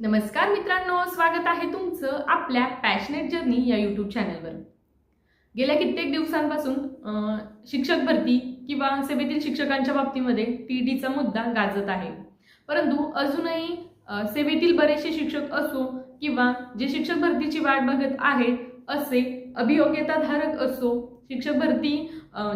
नमस्कार मित्रांनो स्वागत आहे तुमचं आपल्या पॅशनेट जर्नी या यूट्यूब चॅनलवर गेल्या कित्येक दिवसांपासून शिक्षक भरती किंवा सेवेतील शिक्षकांच्या बाबतीमध्ये टी टीचा मुद्दा गाजत आहे. परंतु अजूनही सेवेतील बरेचसे शिक्षक असो किंवा जे शिक्षक भरतीची वाट बघत आहेत असे अभियोग्यताधारक असो शिक्षक भरती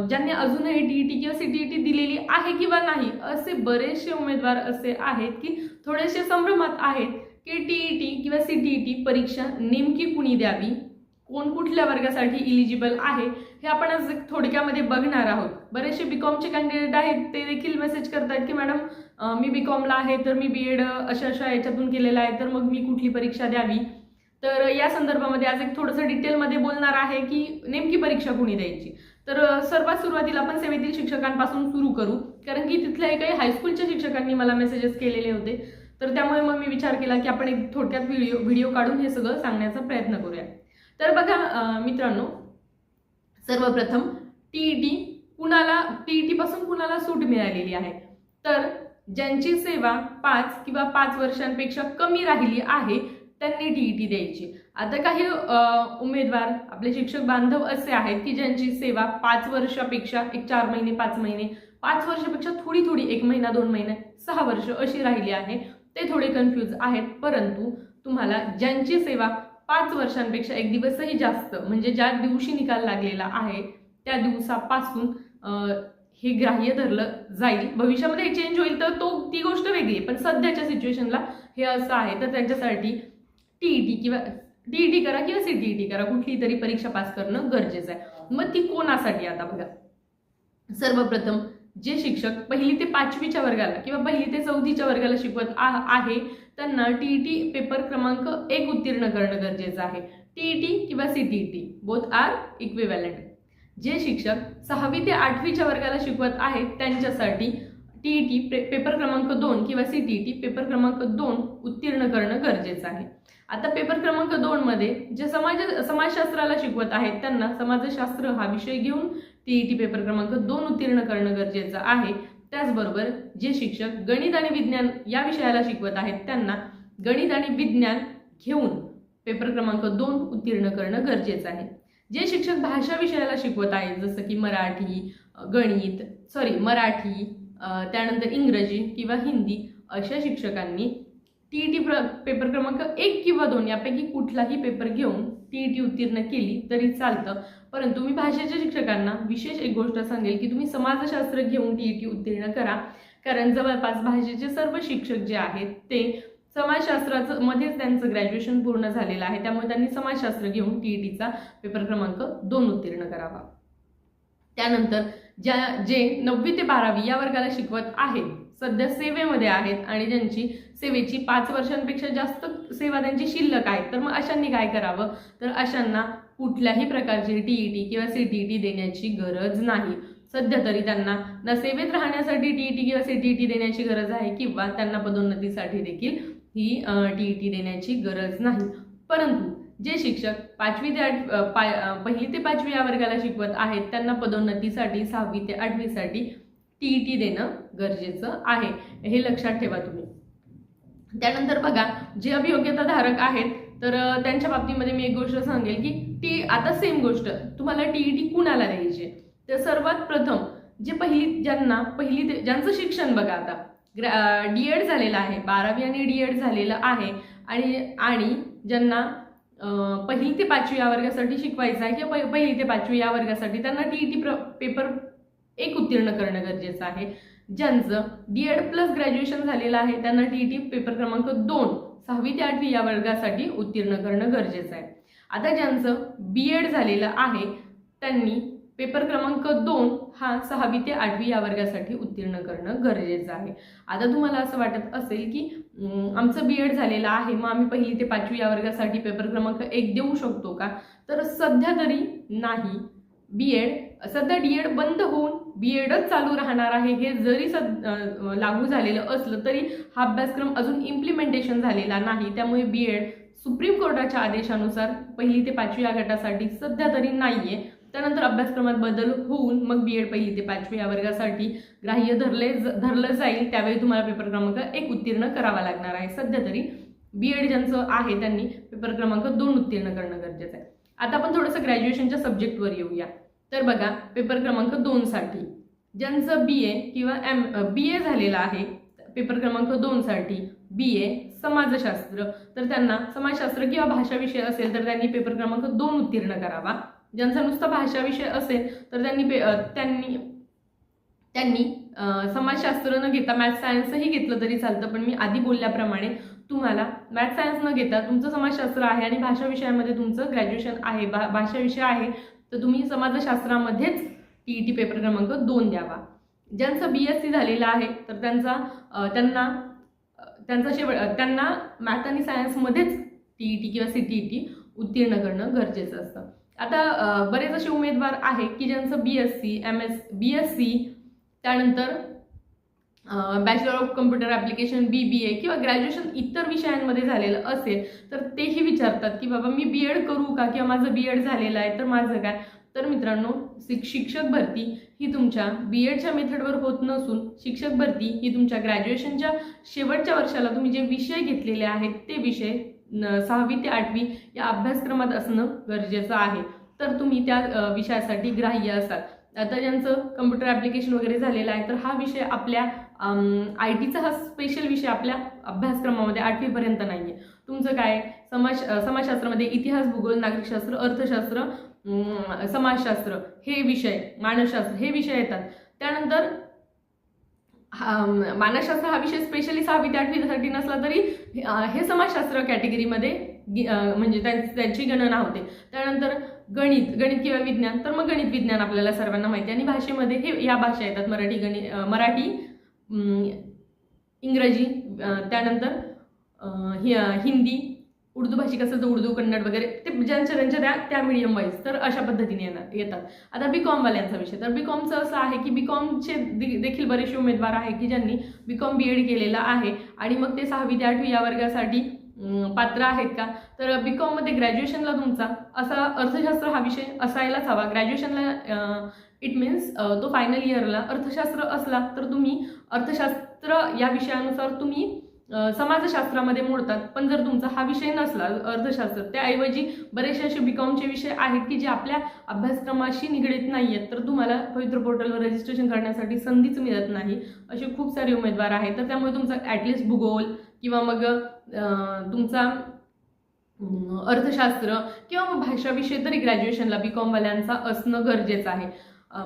ज्यांनी अजूनही टी टी किंवा सी टी टी दिलेली आहे किंवा नाही असे बरेचसे उमेदवार असे आहेत की थोडेसे संभ्रमात आहेत. की टी किंवा सी टी ई टी परीक्षा नेमकी कुणी द्यावी? कोण कुठल्या वर्गासाठी इलिजिबल आहे? हे आपण आज थोडक्यामध्ये बघणार आहोत. बरेचसे बी कॉमचे कॅन्डिडेट आहेत ते देखील मेसेज करतात की मॅडम मी बी कॉमला आहे तर मी बी एड अशा अशा याच्यातून केलेलं आहे तर मग मी कुठली परीक्षा द्यावी? तर या संदर्भामध्ये आज एक थोडंसं डिटेलमध्ये बोलणार आहे की नेमकी परीक्षा कुणी द्यायची? तर सर्वात सुरुवातीला आपण सेवेतील शिक्षकांपासून सुरू करू. कारण की तिथल्या काही हायस्कूलच्या शिक्षकांनी मला मेसेजेस केलेले होते. तर त्यामुळे मग मी विचार केला की आपण एक थोडक्यात व्हिडिओ व्हिडिओ काढून हे सगळं सांगण्याचा प्रयत्न करूया. तर बघा मित्रांनो सर्वप्रथम टीईटी कुणाला टीईटी पासून कुणाला सूट मिळालेली आहे? तर ज्यांची सेवा पाच किंवा पाच वर्षांपेक्षा कमी राहिली आहे त्यांनी टीईटी द्यायची. आता काही उमेदवार आपले शिक्षक बांधव असे आहेत की ज्यांची सेवा पाच वर्षापेक्षा एक चार महिने पाच महिने पाच वर्षापेक्षा थोडी थोडी एक महिना दोन महिने सहा वर्ष अशी राहिली आहे. ते थोडे कन्फ्यूज आहेत. परंतु तुम्हाला ज्यांची सेवा पाच वर्षांपेक्षा एक दिवसही जास्त म्हणजे ज्या दिवशी निकाल लागलेला आहे त्या दिवसापासून हे ग्राह्य धरलं जाईल. भविष्यामध्ये चेंज होईल तर तो ती गोष्ट वेगळी आहे. पण सध्याच्या सिच्युएशनला हे असं आहे. तर त्यांच्यासाठी टीईटी किंवा टी टी करा किंवा सी टी टी करा. कुठली तरी परीक्षा पास करणं गरजेचं आहे. मग ती कोणासाठी आता बघा? सर्वप्रथम जे शिक्षक पहिली ते पाचवीच्या वर्गाला किंवा पहिली ते चौथीच्या वर्गाला शिकवत आहे त्यांना टी टी पेपर क्रमांक एक उत्तीर्ण करणं गरजेचं आहे. टी टी किंवा C T T both are equivalent जे शिक्षक सहावी ते आठवीच्या वर्गाला शिकवत आहेत त्यांच्यासाठी टी टी पे पेपर क्रमांक दोन किंवा सी टी टी पेपर क्रमांक दोन उत्तीर्ण करणं गरजेचं आहे. आता पेपर क्रमांक दोनमध्ये जे समाज समाजशास्त्राला शिकवत आहेत त्यांना समाजशास्त्र हा विषय घेऊन टीईटी पेपर क्रमांक दोन उत्तीर्ण करणं गरजेचं आहे. त्याचबरोबर जे शिक्षक गणित आणि विज्ञान या विषयाला शिकवत आहेत त्यांना गणित आणि विज्ञान घेऊन पेपर क्रमांक दोन उत्तीर्ण करणं गरजेचं आहे. जे शिक्षक भाषा विषयाला शिकवत आहेत जसं की मराठी गणित सॉरी मराठी त्यानंतर इंग्रजी किंवा हिंदी अशा शिक्षकांनी टी ई टी प्र पेपर क्रमांक एक किंवा दोन यापैकी कुठलाही पेपर घेऊन टीईटी उत्तीर्ण केली तरी चालतं. परंतु मी भाषेच्या शिक्षकांना विशेष एक गोष्ट सांगेल की तुम्ही समाजशास्त्र घेऊन टीईटी उत्तीर्ण करा. कारण जवळपास भाषेचे सर्व शिक्षक जे आहेत ते समाजशास्त्राचं मध्येच त्यांचं ग्रॅज्युएशन पूर्ण झालेलं आहे. त्यामुळे त्यांनी समाजशास्त्र घेऊन टीईटीचा पेपर क्रमांक दोन उत्तीर्ण करावा. त्यानंतर ज्या जे नववी ते बारावी या वर्गाला शिकवत आहेत सध्या सेवेमध्ये आहेत आणि ज्यांची सेवेची पाच वर्षांपेक्षा जास्त सेवा त्यांची शिल्लक आहे. तर मग अशांनी काय करावं? तर अशांना कुठल्याही प्रकारची टीईटी किंवा सीटीईटी देण्याची गरज नाही. सध्या तरी त्यांना ना सेवेत राहण्यासाठी टीईटी किंवा सीटीईटी देण्याची गरज आहे किंवा त्यांना पदोन्नतीसाठी देखील ही टीईटी देण्याची गरज नाही. परंतु जे शिक्षक पाचवी ते आठ पहिली ते पाचवी या वर्गाला शिकवत आहेत त्यांना पदोन्नतीसाठी सहावी ते आठवीसाठी टीईटी देणं गरजेचं आहे. हे लक्षात ठेवा तुम्ही. त्यानंतर बघा जे अभियोग्यताधारक आहेत तर त्यांच्या बाबतीमध्ये मी एक गोष्ट सांगेल की टी आता सेम गोष्ट तुम्हाला टीईटी कुणाला द्यायची? तर सर्वात प्रथम जे पहिली ज्यांना पहिली ते ज्यांचं शिक्षण बघा आता डी एड झालेलं आहे बारावी आणि डी एड झालेलं आहे आणि आणि ज्यांना पहिली ते पाचवी या वर्गासाठी शिकवायचं आहे किंवा पहि- पहिली ते पाचवी या वर्गासाठी त्यांना टी ई टी प्र पेपर एक उत्तीर्ण करणं गरजेचं आहे. ज्यांचं डी एड प्लस ग्रॅज्युएशन झालेलं आहे त्यांना टी ई टी पेपर क्रमांक दोन सहावी ते आठवी या वर्गासाठी उत्तीर्ण करणं गरजेचं आहे. आता ज्यांचं बी एड झालेलं आहे त्यांनी पेपर क्रमांक दोन हा सहावी ते आठवी या वर्गासाठी उत्तीर्ण करणं गरजेचं आहे. आता तुम्हाला असं वाटत असेल की आमचं बी एड झालेलं आहे मग आम्ही पहिली ते पाचवी या वर्गासाठी पेपर क्रमांक एक देऊ शकतो का? तर सध्या तरी नाही. बी एड सध्या डी एड बंद होऊन बी एडच चालू राहणार आहे. हे जरी सद लागू झालेलं असलं तरी हा अभ्यासक्रम अजून इम्प्लिमेंटेशन झालेला नाही. त्यामुळे बी एड सुप्रीम कोर्टाच्या आदेशानुसार पहिली ते पाचवी या गटासाठी सध्या तरी नाहीये. त्यानंतर अभ्यासक्रमात बदल होऊन मग बी एड पहिली ते पाचवी या वर्गासाठी ग्राह्य धरले ज- धरलं जाईल. त्यावेळी तुम्हाला पेपर क्रमांक एक उत्तीर्ण करावा लागणार आहे. सध्या तरी बी एड ज्यांचं आहे त्यांनी पेपर क्रमांक दोन उत्तीर्ण करणं गरजेचं आहे. आता आपण थोडंसं ग्रॅज्युएशनच्या सब्जेक्टवर येऊया. तर बघा पेपर क्रमांक दोनसाठी ज्यांचं बी ए किंवा एम बी ए झालेलं आहे पेपर क्रमांक दोनसाठी बी ए समाजशास्त्र. तर त्यांना समाजशास्त्र किंवा भाषा विषय असेल तर त्यांनी पेपर क्रमांक दोन उत्तीर्ण करावा. ज्यांचा नुसता भाषा विषय असेल तर त्यांनी पे त्यांनी त्यांनी समाजशास्त्र न घेता मॅथ सायन्सही घेतलं तरी चालतं. पण मी आधी बोलल्याप्रमाणे तुम्हाला मॅथ सायन्स न घेता तुमचं समाजशास्त्र आहे आणि भाषा विषयामध्ये तुमचं ग्रॅज्युएशन आहे भा भाषा विषय आहे तर तुम्ही समाजशास्त्रामध्येच टी ई टी पेपर क्रमांक दोन द्यावा. ज्यांचं बी एस सी झालेलं आहे तर त्यांचा त्यांना त्यांचा शेवट त्यांना मॅथ आणि सायन्समध्येच टी ई टी किंवा सी टी ई टी उत्तीर्ण करणं गरजेचं असतं. आता बरेच असे उमेदवार आहे की ज्यांचं B S C M S B S C त्यानंतर bachelor of computer application B B A किंवा ग्रॅज्युएशन इतर विषयांमध्ये झालेलं असेल तर तेही विचारतात की बाबा मी बी एड करू का? किंवा माझं बी एड झालेलं आहे तर माझं काय? तर मित्रांनो शिक शिक्षक भरती ही तुमच्या बी एडच्या मेथडवर होत नसून शिक्षक भरती ही तुमच्या ग्रॅज्युएशनच्या शेवटच्या वर्षाला तुम्ही जे विषय घेतलेले आहेत ते विषय सहावी ते आठवी या अभ्यासक्रमात असणं गरजेचं आहे. तर तुम्ही त्या विषयासाठी ग्राह्य असाल. आता ज्यांचं कम्प्युटर ॲप्लिकेशन वगैरे झालेलं आहे तर हा विषय आपल्या आय टीचा हा स्पेशल विषय आपल्या अभ्यासक्रमामध्ये आठवीपर्यंत नाही आहे तुमचं काय? समाज समाजशास्त्रामध्ये इतिहास भूगोल नागरिकशास्त्र अर्थशास्त्र समाजशास्त्र हे विषय मानसशास्त्र हे विषय येतात. त्यानंतर हा मानसशास्त्र हा विषय स्पेशली सहावी ते आठवीसाठी नसला तरी हे समाजशास्त्र कॅटेगरीमध्ये गि- म्हणजे त्यां- त्यांची गणना होते. त्यानंतर गणित गणित किंवा विज्ञान. तर मग गणित विज्ञान आपल्याला सर्वांना माहिती आहे. आणि भाषेमध्ये हे या भाषा येतात. मराठी गणित मराठी इंग्रजी त्यानंतर हि हिंदी उर्दू भाषिक असेल तर उर्दू कन्नड वगैरे ते ज्यांच्या त्यांच्या त्या त्या मीडियम वाईज तर अशा पद्धतीने येणार येतात. आता बी कॉमवाल्यांचा विषय. तर बी कॉमचं असं आहे की बी कॉमचे देखील बरेचसे उमेदवार आहे की ज्यांनी बी कॉम बी एड केलेलं आहे आणि मग ते सहावी ते आठवी या वर्गासाठी पात्र आहेत का? तर बी कॉममध्ये ग्रॅज्युएशनला तुमचा असा अर्थशास्त्र हा विषय असायलाच हवा. ग्रॅज्युएशनला इट मीन्स तो फायनल इयरला अर्थशास्त्र असला तर तुम्ही अर्थशास्त्र या विषयानुसार तुम्ही समाजशास्त्रामध्ये मोडतात. पण जर तुमचा हा विषय नसला अर्थशास्त्र त्याऐवजी बरेचसे असे बीकॉमचे विषय आहेत की जे आपल्या अभ्यासक्रमाशी निगडीत नाही आहेत तर तुम्हाला पवित्र पोर्टलवर रजिस्ट्रेशन करण्यासाठी संधीच मिळत नाही असे खूप सारे उमेदवार आहेत. तर त्यामुळे तुमचा ॲटलिस्ट भूगोल किंवा मग तुमचा अर्थशास्त्र किंवा मग भाषाविषय तरी ग्रॅज्युएशनला बी कॉमवाल्यांचा असणं गरजेचं आहे.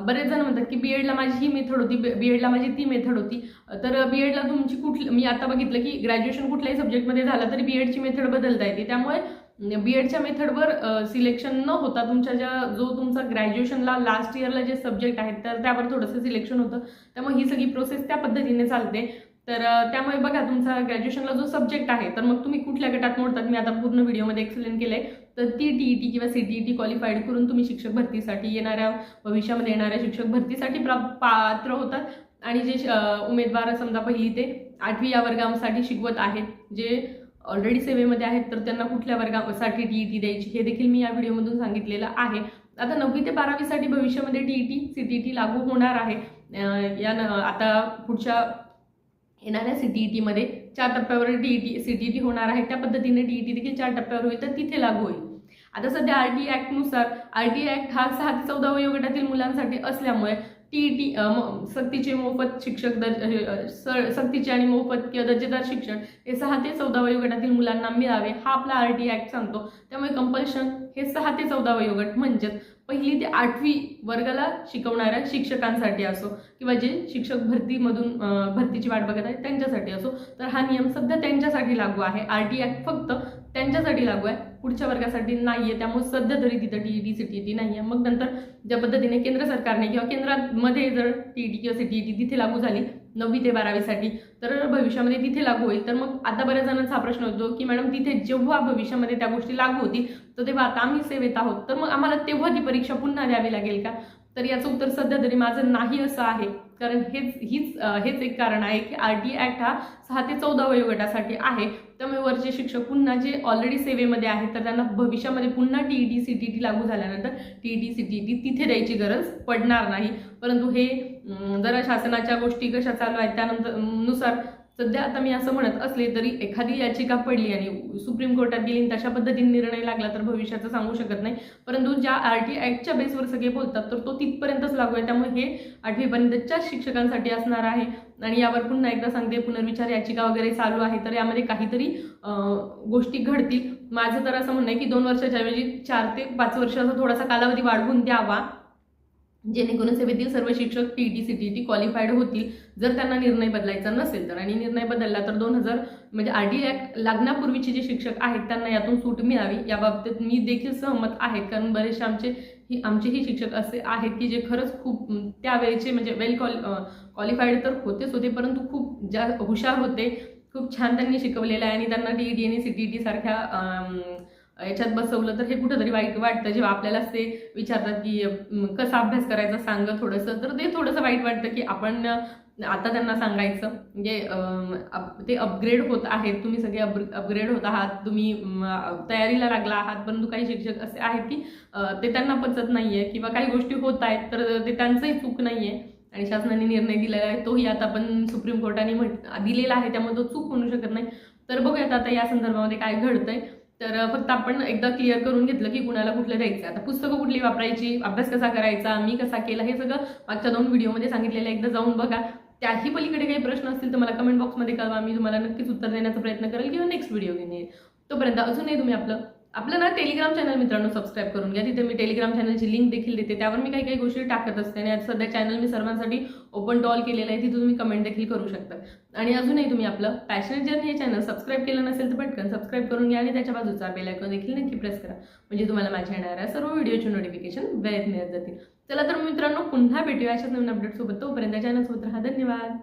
बरेच जण म्हणतात की बी एडला माझी ही मेथड होती बी एडला माझी ती मेथड होती. तर बी एडला तुमची कुठली मी आता बघितलं की ग्रॅज्युएशन कुठल्याही सब्जेक्टमध्ये झालं तरी बी एडची मेथड बदलता येते. त्यामुळे बी एडच्या मेथडवर सिलेक्शन न होता तुमच्या ज्या जो तुमचा ग्रॅज्युएशनला लास्ट इयरला जे सब्जेक्ट आहेत तर त्यावर थोडंसं सिलेक्शन होतं. त्यामुळे ही सगळी प्रोसेस त्या पद्धतीने चालते. तर त्यामुळे बघा तुमचा ग्रॅज्युएशनला जो सब्जेक्ट आहे तर मग तुम्ही कुठल्या गटात मोडतात मी आता पूर्ण व्हिडिओमध्ये एक्सप्लेन केलं आहे तर ती टी ई टी किंवा C T E T qualified करून तुम्ही शिक्षक भरतीसाठी येणाऱ्या भविष्यामध्ये येणाऱ्या शिक्षक भरतीसाठी प्रा पात्र होतात. आणि जे उमेदवार समजा पहिली ते आठवी या वर्गासाठी शिकवत आहेत जे ऑलरेडी सेवेमध्ये आहेत तर त्यांना कुठल्या वर्गासाठी टी ई टी द्यायची हे देखील मी या व्हिडिओमधून सांगितलेलं आहे. आता नववी ते बारावीसाठी भविष्यामध्ये T E T C T E T लागू होणार आहे. या न आता पुढच्या येणाऱ्या सी टी ई टीमध्ये चार टप्प्यावर T E T C T E T होणार आहे. त्या पद्धतीने टी ई टी देखील चार टप्प्यावर होईल तर तिथे लागू होईल. आता सध्या आर टी ॲक्टनुसार आर टी ॲक्ट हा सहा ते चौदा वयोगटातील मुलांसाठी असल्यामुळे टी ई टी सक्तीचे मोफत शिक्षक दर स- सक्तीचे आणि मोफत किंवा दर्जेदार शिक्षण हे सहा ते चौदा वयोगटातील मुलांना मिळावे हा आपला आर टी ॲक्ट सांगतो. त्यामुळे कंपल्शन हे सहा ते चौदा वयोगट म्हणजेच पहिली ते आठवी वर्गाला शिकवणाऱ्या शिक्षकांसाठी असो किंवा जे शिक्षक भरतीमधून भरतीची वाट बघत आहेत त्यांच्यासाठी असो. तर हा नियम सध्या त्यांच्यासाठी लागू आहे. आर टी ॲक्ट फक्त त्यांच्यासाठी लागू आहे. पुढच्या वर्गासाठी नाही आहे त्यामुळे सध्या तरी तिथं T E T C T T नाही आहे मग नंतर ज्या पद्धतीने केंद्र सरकारने किंवा केंद्रामध्ये जर टी ई टी किंवा सी टी ई टी तिथे लागू झाली नववी ते बारावीसाठी. तर भविष्यामध्ये तिथे लागू होईल. तर मग आता बऱ्याच जणांचा हा प्रश्न होतो की मॅडम तिथे जेव्हा भविष्यामध्ये त्या गोष्टी लागू होतील तर तेव्हा आता आम्ही सेवेत आहोत. तर मग आम्हाला तेव्हा ती परीक्षा पुन्हा द्यावी लागेल का? तर याचं उत्तर सध्या तरी माझं नाही असं आहे. कारण हेच हीच हेच एक कारण आहे की आर टी ॲक्ट हा सहा ते चौदा वयोगटासाठी आहे. त्यामुळे वरचे शिक्षक पुन्हा जे ऑलरेडी सेवेमध्ये आहेत तर त्यांना भविष्यामध्ये पुन्हा T E T C T T लागू झाल्यानंतर T E T C T T तिथे द्यायची गरज पडणार नाही. परंतु हे जरा शासनाच्या गोष्टी कशा चालू आहेत त्यानंतरनुसार सध्या आता मी असं म्हणत असले तरी एखादी याचिका पडली आणि सुप्रीम कोर्टात गेली तशा पद्धतीने निर्णय लागला तर भविष्याचं सांगू शकत नाही. परंतु ज्या आर टी ॲक्टच्या बेसवर सगळे बोलतात तर तो तिथपर्यंतच लागू आहे. त्यामुळे हे आठवीपर्यंतच्याच शिक्षकांसाठी असणार आहे. आणि यावर पुन्हा एकदा सांगते पुनर्विचार याचिका वगैरे चालू आहे तर यामध्ये काहीतरी गोष्टी घडतील. माझं तर असं म्हणणं आहे की दोन वर्षाच्या ऐवजी चार ते पाच वर्षाचा थोडासा कालावधी वाढवून द्यावा. जेणेकरून सेवेतील सर्व शिक्षक T T C T T qualified होतील. जर त्यांना निर्णय बदलायचा नसेल तर. आणि निर्णय बदलला तर दोन हजार म्हणजे आर टी ॲक्ट लागण्यापूर्वीचे जे शिक्षक आहेत त्यांना यातून सूट मिळावी. याबाबतीत मी देखील सहमत आहे. कारण बरेचसे आमचे ही आमचेही शिक्षक असे आहेत की जे खरंच खूप त्यावेळेचे म्हणजे वेल क्वालि क्वालिफाईड तर होतेच होते परंतु खूप जा हुशार होते खूप छान त्यांनी शिकवलेलं आहे. आणि त्यांना टी टी आणि सी टी टी सारख्या याच्यात बसवलं तर हे कुठंतरी वाईट वाटतं. जेव्हा आपल्यालाच ते विचारतात की कसा अभ्यास करायचा सांग थोडंसं. तर ते थोडंसं वाईट वाटतं की आपण आता त्यांना सांगायचं. म्हणजे अप- ते अपग्रेड होत आहेत. तुम्ही सगळे अप अपग्रेड होत आहात. तुम्ही तयारीला लागला आहात. परंतु काही शिक्षक असे आहेत की ते त्यांना पचत नाही आहे किंवा काही गोष्टी होत आहेत तर ते त्यांचंही चूक नाही आहे आणि शासनाने निर्णय दिलेला आहे. तोही आता पण सुप्रीम कोर्टाने म्हट दिलेला आहे. त्यामुळे तो चूक म्हणू शकत नाही. तर बघूयात आता या संदर्भामध्ये काय घडतंय. तर फक्त आपण एकदा क्लिअर करून घेतलं की कुणाला कुठलं द्यायचं आता पुस्तकं कुठली वापरायची? अभ्यास कसा करायचा? मी कसा केला? हे सगळं मागच्या दोन व्हिडिओमध्ये सांगितलेलं एकदा जाऊन बघा. त्याही पलीकडे काही प्रश्न असतील तर मला कमेंट बॉक्समध्ये कळवा. मी तुम्हाला नक्कीच उत्तर देण्याचा प्रयत्न करेल किंवा नेक्स्ट व्हिडिओ घेऊन येईल तोपर्यंत अजूनही तुम्ही आपलं आपलं ना टेलिग्राम चॅनल मित्रांनो सबस्क्राईब करून घ्या. तिथे मी टेलिग्राम चॅनलची लिंक देखील देते. त्यावर मी काही काही गोष्टी टाकत असते आणि आता सध्या चॅनल मी सर्वांसाठी ओपन टू ऑल केलेलं आहे. तिथे तुम्ही कमेंट देखील करू शकता. आणि अजूनही तुम्ही आपलं पॅशन जर्नी हे चॅनल सबस्क्राईब केलं नसेल तर पटकन सबस्क्राईब करून घ्या आणि त्याच्या बाजूचा बेलायकॉन देखील नक्की प्रेस करा. म्हणजे तुम्हाला माझ्या येणाऱ्या सर्व व्हिडिओचे नोटिफिकेशन वेळेत मिळत जातील. चला तर मित्रांनो पुन्हा भेटूया अशाच नवीन अपडेटसोबत तोपर्यंत चॅनलसोबत राहा. धन्यवाद.